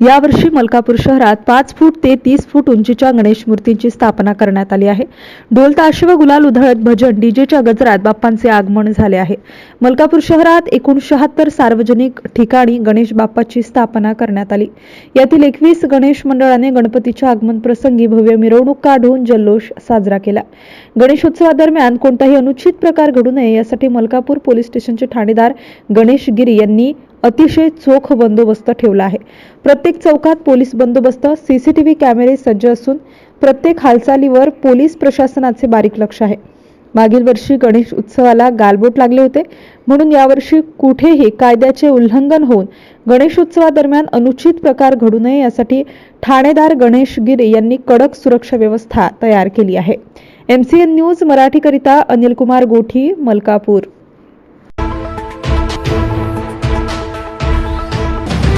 यावर्षी मलकापूर शहरात पाच फूट ते तीस फूट उंचीच्या गणेश मूर्तींची स्थापना करण्यात आली आहे. ढोल व गुलाल उधळत भजन डीजेच्या गजरात बाप्पांचे आगमन झाले आहे. मलकापूर शहरात एकूण शहात्तर सार्वजनिक ठिकाणी गणेश बाप्पाची स्थापना करण्यात आली. यातील एकवीस गणेश मंडळाने गणपतीच्या आगमन प्रसंगी भव्य मिरवणूक काढून जल्लोष साजरा केला. गणेशोत्सवादरम्यान कोणताही अनुचित प्रकार घडू नये यासाठी मलकापूर पोलीस स्टेशनचे ठाणेदार गणेश गिरी यांनी अतिशय चोख बंदोबस्त ठेवला आहे. प्रत्येक चौकात पोलीस बंदोबस्त सीसीटीव्ही कॅमेरे सज्ज असून प्रत्येक हालचालीवर पोलीस प्रशासनाचे बारीक लक्ष आहे. मागील वर्षी गणेश उत्सवाला गालबोट लागले होते. म्हणून यावर्षी कुठेही कायद्याचे उल्लंघन होऊन गणेशोत्सवादरम्यान अनुचित प्रकार घडू नये यासाठी ठाणेदार गणेश गिरे यांनी कडक सुरक्षा व्यवस्था तयार केली आहे. एमसीएन न्यूज मराठीकरिता अनिल कुमार गोठी मलकापूर.